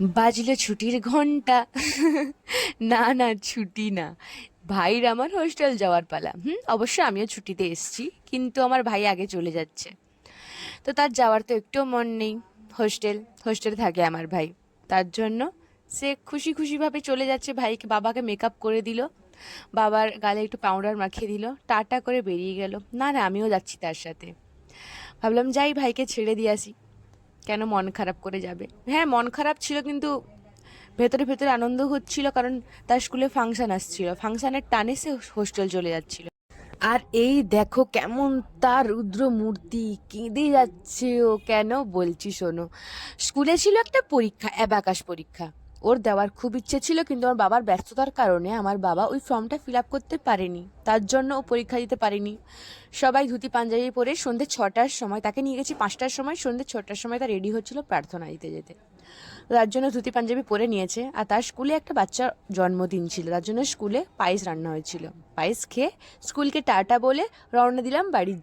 বাজলো ছুটির ঘণ্টা। না না, ছুটি না। ভাইর আমার হোস্টেল যাওয়ার পালা। হুম, অবশ্য আমিও ছুটিতে এসেছি, কিন্তু আমার ভাই আগে চলে যাচ্ছে। তো তার যাওয়ার তো একটুও মন নেই। হোস্টেল হোস্টেলে থাকে আমার ভাই। তার জন্য সে খুশি খুশিভাবে চলে যাচ্ছে ভাইকে। বাবাকে মেকআপ করে দিল। বাবার গালে একটু পাউডার মাখিয়ে দিল। টাটা করে বেরিয়ে গেল। না না, আমিও যাচ্ছি তার সাথে। ভাবলাম, যাই, ভাইকে ছেড়ে দিয়ে আসি। কেন মন খারাপ করে যাবে? হ্যাঁ মন খারাপ ছিল কিন্তু ভেতরে ভেতরে আনন্দ হচ্ছিল কারণ তার স্কুলে ফাংশন আসছিল। ফাংশনের টানে সে হোস্টেল চলে যাচ্ছিল। আর এই দেখো কেমন তার রুদ্র মূর্তি কেঁদে যাচ্ছে ও কেন বলছি শোনো। স্কুলে ছিল একটা পরীক্ষা অ্যাবাকাশ পরীক্ষা। ওর দেওয়ার খুব ইচ্ছে ছিল, কিন্তু আমার বাবার ব্যস্ততার কারণে আমার বাবা ওই ফর্মটা ফিল আপ করতে পারেনি। তার জন্য ও পরীক্ষা দিতে পারেনি। সবাই ধুতি পাঞ্জাবি পরে সন্ধ্যে ছটার সময় তাকে নিয়ে গেছি, পাঁচটার সময় সন্ধ্যে ছটার সময় তার রেডি হচ্ছিল প্রার্থনা দিতে যেতে। তার জন্য ধুতি পাঞ্জাবি পরে নিয়েছে, আর তার স্কুলে একটা বাচ্চার জন্মদিন ছিল। তার জন্য স্কুলে পায়েস রান্না হয়েছিল। পায়েস খেয়ে স্কুলকে টাটা বলে রওনা দিলাম বাড়ির